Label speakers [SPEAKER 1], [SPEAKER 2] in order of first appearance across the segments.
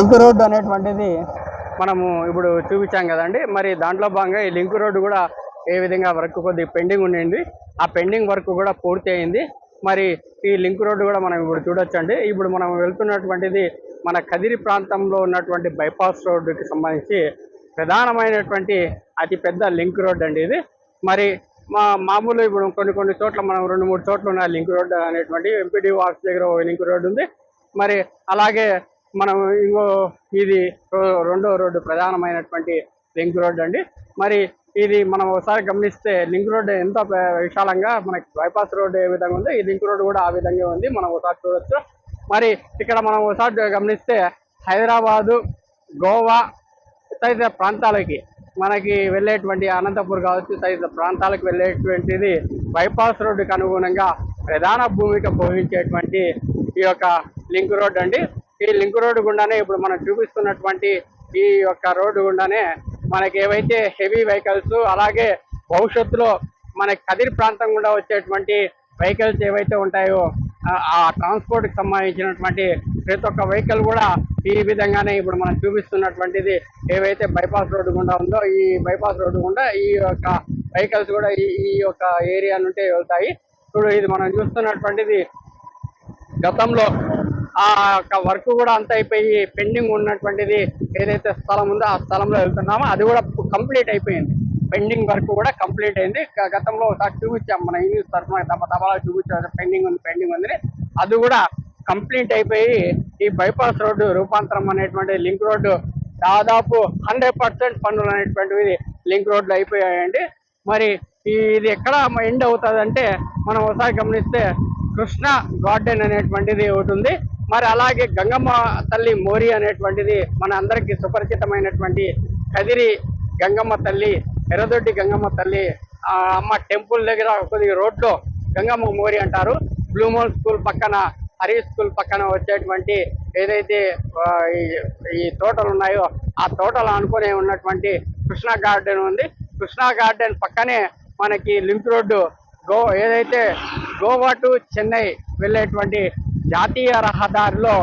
[SPEAKER 1] Link road అనేటువంటిది మనము ఇప్పుడు చూపించాం కదండి. మరి దాంట్లో భాగంగా ఈ లింక్ రోడ్డు కూడా ఏ విధంగా వర్క్ కొద్ది పెండింగ్ ఉండింది. ఆ పెండింగ్ వర్క్ కూడా పూర్తి అయింది. మరి ఈ లింక్ రోడ్డు కూడా మనం ఇప్పుడు చూడొచ్చండి. ఇప్పుడు మనం వెళ్తున్నటువంటిది మన కదిరి ప్రాంతంలో ఉన్నటువంటి బైపాస్ రోడ్డుకి సంబంధించి ప్రధానమైనటువంటి అతి పెద్ద లింక్ రోడ్ అండి ఇది. మరి మా మామూలు ఇప్పుడు కొన్ని కొన్ని చోట్ల మనం రెండు మూడు చోట్ల ఉన్న లింక్ రోడ్ అనేటువంటి ఎంపీడీ వాక్స్ దగ్గర ఒక లింక్ రోడ్ ఉంది. మరి అలాగే మనం ఇంకో ఇది రెండో రోడ్డు ప్రధానమైనటువంటి లింక్ రోడ్ అండి. మరి ఇది మనం ఒకసారి గమనిస్తే లింక్ రోడ్డు ఎంత విశాలంగా మనకి బైపాస్ రోడ్ ఏ విధంగా ఉందో ఈ లింక్ రోడ్ కూడా ఆ విధంగా ఉంది. మనం ఒకసారి చూడొచ్చు. మరి ఇక్కడ మనం ఒకసారి గమనిస్తే హైదరాబాదు గోవా తదితర ప్రాంతాలకి మనకి వెళ్ళేటువంటి అనంతపూర్ కావచ్చు తదితర ప్రాంతాలకు వెళ్ళేటువంటిది బైపాస్ రోడ్డుకు అనుగుణంగా ప్రధాన భూమిక పోషించేటువంటి ఈ యొక్క లింక్ రోడ్ అండి. ఈ లింక్ రోడ్డు గుండానే ఇప్పుడు మనం చూపిస్తున్నటువంటి ఈ యొక్క రోడ్డు గుండానే మనకి ఏవైతే హెవీ వెహికల్స్ అలాగే భవిష్యత్తులో మన కదిరి ప్రాంతం గుండా వచ్చేటువంటి వెహికల్స్ ఏవైతే ఉంటాయో ఆ- ట్రాన్స్పోర్ట్కి ట్రాన్స్పోర్ట్కి సంబంధించినటువంటి ప్రతి ఒక్క వెహికల్ కూడా ఈ విధంగానే ఇప్పుడు మనం చూపిస్తున్నటువంటిది ఏవైతే బైపాస్ రోడ్డు గుండా ఉందో ఈ బైపాస్ రోడ్డు గుండా ఈ యొక్క వెహికల్స్ కూడా ఈ ఈ యొక్క ఏరియా నుండి వెళ్తాయి. ఇప్పుడు ఇది మనం చూస్తున్నటువంటిది గతంలో ఆ యొక్క వర్క్ కూడా అంత అయిపోయి పెండింగ్ ఉన్నటువంటిది ఏదైతే స్థలం ఉందో ఆ స్థలంలో వెళ్తున్నామో అది కూడా కంప్లీట్ అయిపోయింది. పెండింగ్ వర్క్ కూడా కంప్లీట్ అయింది. గతంలో ఒకసారి చూపించాం మన ఇంగ్లీష్ తరఫున తమ తపాలా చూపించాం పెండింగ్ ఉంది పెండింగ్ ఉంది అది కూడా కంప్లీట్ అయిపోయి ఈ బైపాస్ రోడ్డు రూపాంతరం అనేటువంటి లింక్ రోడ్డు దాదాపు హండ్రెడ్ పర్సెంట్ పనులు అనేటువంటివి లింక్ రోడ్లు అయిపోయాయండి. మరి ఇది ఎక్కడ ఎండ్ అవుతుంది అంటే మనం ఒకసారి గమనిస్తే కృష్ణ గార్డెన్ అనేటువంటిది ఒకటి ఉంది. మరి అలాగే గంగమ్మ తల్లి మోరి అనేటువంటిది మన అందరికీ సుపరిచితమైనటువంటి కదిరి గంగమ్మ తల్లి ఎర్రదొడ్డి గంగమ్మ తల్లి అమ్మ టెంపుల్ దగ్గర కొద్దిగా రోడ్లో గంగమ్మ మోరి అంటారు. బ్లూమోల్ స్కూల్ పక్కన హరి స్కూల్ పక్కన వచ్చేటువంటి ఏదైతే ఈ- ఈ తోటలు ఉన్నాయో ఆ తోటలు అనుకునే ఉన్నటువంటి కృష్ణా గార్డెన్ ఉంది. కృష్ణా గార్డెన్ పక్కనే మనకి లింక్ రోడ్డు. గో ఏదైతే గోవా టు చెన్నై వెళ్ళేటువంటి జాతీయ రహదారిలో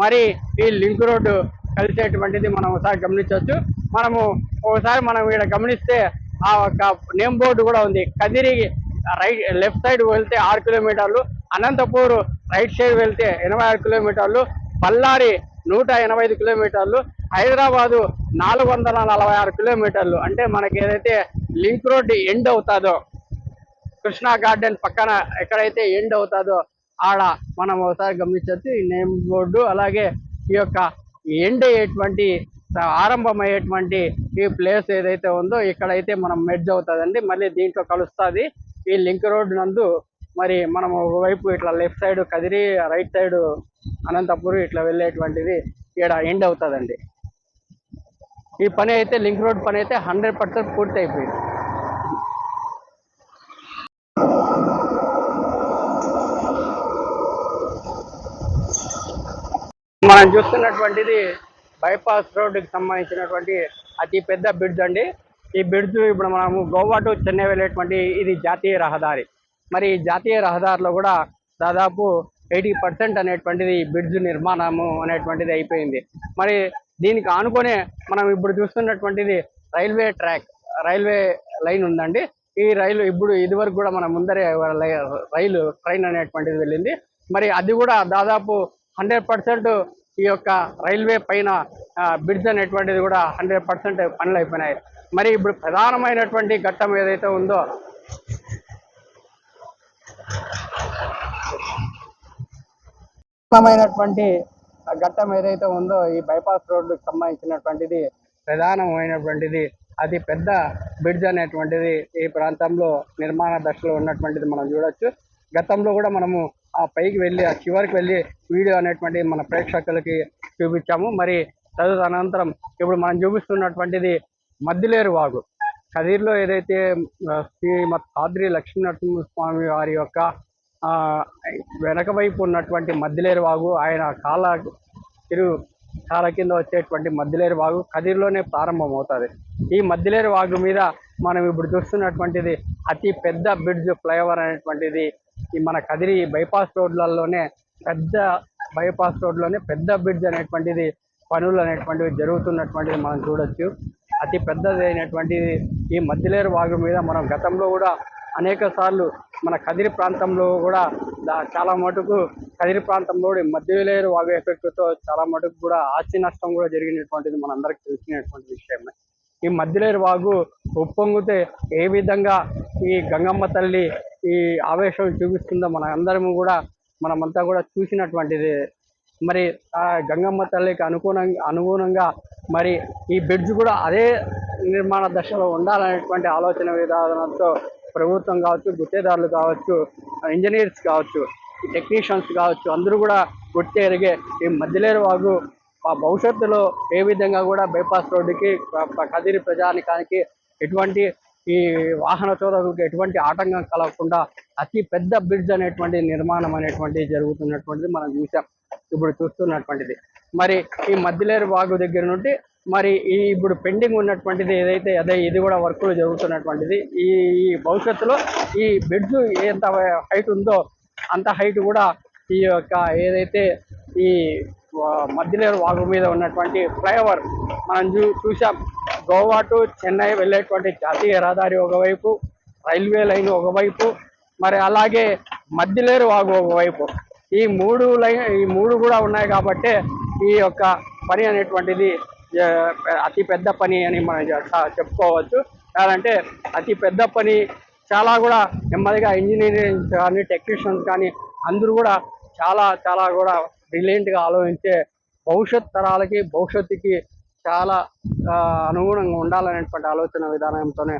[SPEAKER 1] మరి ఈ లింక్ రోడ్డు కలిసేటువంటిది మనం ఒకసారి గమనించవచ్చు. మనము ఒకసారి మనం ఇక్కడ గమనిస్తే ఆ ఒక నేమ్ బోర్డు కూడా ఉంది. కదిరి రైట్ లెఫ్ట్ సైడ్ వెళ్తే ఆరు కిలోమీటర్లు అనంతపూర్ రైట్ సైడ్ వెళ్తే ఎనభై ఆరు కిలోమీటర్లు బళ్ళారి నూట ఎనభై ఐదు కిలోమీటర్లు హైదరాబాదు నాలుగు వందల నలభై ఆరు కిలోమీటర్లు. అంటే మనకి ఏదైతే లింక్ రోడ్ ఎండ్ అవుతుందో కృష్ణా గార్డెన్ పక్కన ఎక్కడైతే ఎండ్ అవుతుందో ఆడ మనం ఒకసారి గమనించవచ్చు ఈ నేమ్ బోర్డు అలాగే ఈ యొక్క ఎండ్ అయ్యేటువంటి ఆరంభమయ్యేటువంటి ఈ ప్లేస్ ఏదైతే ఉందో ఇక్కడైతే మనం మెడ్జ్ అవుతుందండి. మళ్ళీ దీంట్లో కలుస్తుంది ఈ లింక్ రోడ్ నందు. మరి మనం ఒకవైపు ఇట్లా left side Kadiri right side Anantapuram ఇట్లా వెళ్ళేటువంటిది ఇక్కడ ఎండ్ అవుతుందండి. ఈ పని అయితే లింక్ రోడ్ పని అయితే హండ్రెడ్ పర్సెంట్ పూర్తి అయిపోయింది మనం చూస్తున్నటువంటిది బైపాస్ రోడ్డుకి సంబంధించినటువంటి అతి పెద్ద బ్రిడ్జ్ అండి. ఈ బ్రిడ్జ్ ఇప్పుడు మనము గోవా టు చెన్నై వెళ్ళేటువంటి ఇది జాతీయ రహదారి. మరి ఈ జాతీయ రహదారిలో కూడా దాదాపు ఎయిటీ పర్సెంట్ అనేటువంటిది ఈ బ్రిడ్జ్ నిర్మాణము అనేటువంటిది అయిపోయింది. మరి దీనికి ఆనుకొనే మనం ఇప్పుడు చూస్తున్నటువంటిది రైల్వే ట్రాక్ రైల్వే లైన్ ఉందండి. ఈ రైలు ఇప్పుడు ఇదివరకు కూడా మన ముందరే రైలు ట్రైన్ అనేటువంటిది వెళ్ళింది. మరి అది కూడా దాదాపు హండ్రెడ్ పర్సెంట్ ఈ యొక్క రైల్వే పైన బ్రిడ్జ్ అనేటువంటిది కూడా హండ్రెడ్ పర్సెంట్ పనులు అయిపోయినాయి. మరి ఇప్పుడు ప్రధానమైనటువంటి ఘట్టం ఏదైతే ఉందో ప్రధానమైనటువంటి ఘట్టం ఏదైతే ఉందో ఈ బైపాస్ రోడ్డుకి సంబంధించినటువంటిది ప్రధానమైనటువంటిది అతి పెద్ద బ్రిడ్జ్ అనేటువంటిది ఈ ప్రాంతంలో నిర్మాణ దశలో ఉన్నటువంటిది మనం చూడొచ్చు. గతంలో కూడా మనము ఆ పైకి వెళ్ళి ఆ చివరికి వెళ్ళి వీడియో అనేటువంటి మన ప్రేక్షకులకి చూపించాము. మరి తదు అనంతరం ఇప్పుడు మనం చూపిస్తున్నటువంటిది మద్దిలేరు వాగు. కదిర్లో ఏదైతే శ్రీ శ్రీమద్ ఆద్రి లక్ష్మీనరసింహస్వామి వారి యొక్క వెనక వైపు ఉన్నటువంటి మద్దిలేరు వాగు ఆయన కాల తిరు చాలా కింద వచ్చేటువంటి మద్దిలేరు వాగు కదిరిలోనే ప్రారంభం అవుతుంది ఈ మద్దిలేరు వాగు మీద మనం ఇప్పుడు చూస్తున్నటువంటిది అతి పెద్ద బ్రిడ్జ్ ఫ్లైఓవర్ అనేటువంటిది. ఈ మన కదిరి బైపాస్ రోడ్లలోనే పెద్ద బైపాస్ రోడ్లోనే పెద్ద బ్రిడ్జ్ అనేటువంటిది పనులు అనేటువంటివి జరుగుతున్నటువంటిది మనం చూడొచ్చు. అతి పెద్దది అయినటువంటిది ఈ మధ్యలేరు వాగు మీద మనం గతంలో కూడా అనేక సార్లు మన కదిరి ప్రాంతంలో కూడా చాలా మటుకు కదిరి ప్రాంతంలో మధ్యలేరు వాగు ఎఫెక్ట్తో చాలా మటుకు కూడా ఆస్తి నష్టం కూడా జరిగినటువంటిది మనందరికి తెలిసినటువంటి విషయమే. ఈ మధ్యలేరు వాగు ఉప్పొంగితే ఏ విధంగా ఈ గంగమ్మ తల్లి ఈ ఆవేశం చూపిస్తుందో మన అందరము కూడా మనమంతా కూడా చూసినటువంటిది. మరి ఆ గంగమ్మ తల్లికి అనుగుణంగా అనుగుణంగా మరి ఈ బ్రిడ్జ్ కూడా అదే నిర్మాణ దశలో ఉండాలనేటువంటి ఆలోచన విధానంతో ప్రభుత్వం కావచ్చు గుత్తేదారులు కావచ్చు ఇంజనీర్స్ కావచ్చు టెక్నీషియన్స్ కావచ్చు అందరూ కూడా గుర్తు ఎరిగే ఈ మధ్యలేరు వాగు ఆ భవిష్యత్తులో ఏ విధంగా కూడా బైపాస్ రోడ్డుకి కదిరి ప్రజానికానికి ఎటువంటి ఈ వాహన చోదకులకు ఎటువంటి ఆటంకం కలగకుండా అతి పెద్ద బ్రిడ్జ్ అనేటువంటి నిర్మాణం అనేటువంటి జరుగుతున్నటువంటిది మనం చూసాం. ఇప్పుడు చూస్తున్నటువంటిది. మరి ఈ మధ్యలేరు వాగు దగ్గర నుండి మరి ఈ ఇప్పుడు పెండింగ్ ఉన్నటువంటిది ఏదైతే అదే ఇది కూడా వర్కులు జరుగుతున్నటువంటిది ఈ ఈ భవిష్యత్తులో ఈ బ్రిడ్జ్ ఎంత హైట్ ఉందో అంత హైట్ కూడా ఈ యొక్క ఏదైతే ఈ ఆ, మధ్యలేరు వాగు మీద ఉన్నటువంటి ఫ్లైఓవర్ మనం చూ చూసాం గోవా టు చెన్నై వెళ్ళేటువంటి జాతీయ రహదారి ఒకవైపు రైల్వే లైన్ ఒకవైపు మరి అలాగే మధ్యలేరు వాగు ఒకవైపు. ఈ మూడు లైన్ ఈ మూడు కూడా ఉన్నాయి కాబట్టి ఈ యొక్క పని అనేటువంటిది అతి పెద్ద పని అని మనం చెప్పుకోవచ్చు. అంటే అతి పెద్ద పని చాలా కూడా నెమ్మదిగా ఇంజనీరింగ్ కానీ టెక్నీషియన్స్ కానీ అందరూ కూడా చాలా చాలా కూడా బ్రిలియంట్గా ఆలోచించే భవిష్యత్ తరాలకి భవిష్యత్తుకి చాలా అనుగుణంగా ఉండాలనేటువంటి ఆలోచన విధానంతోనే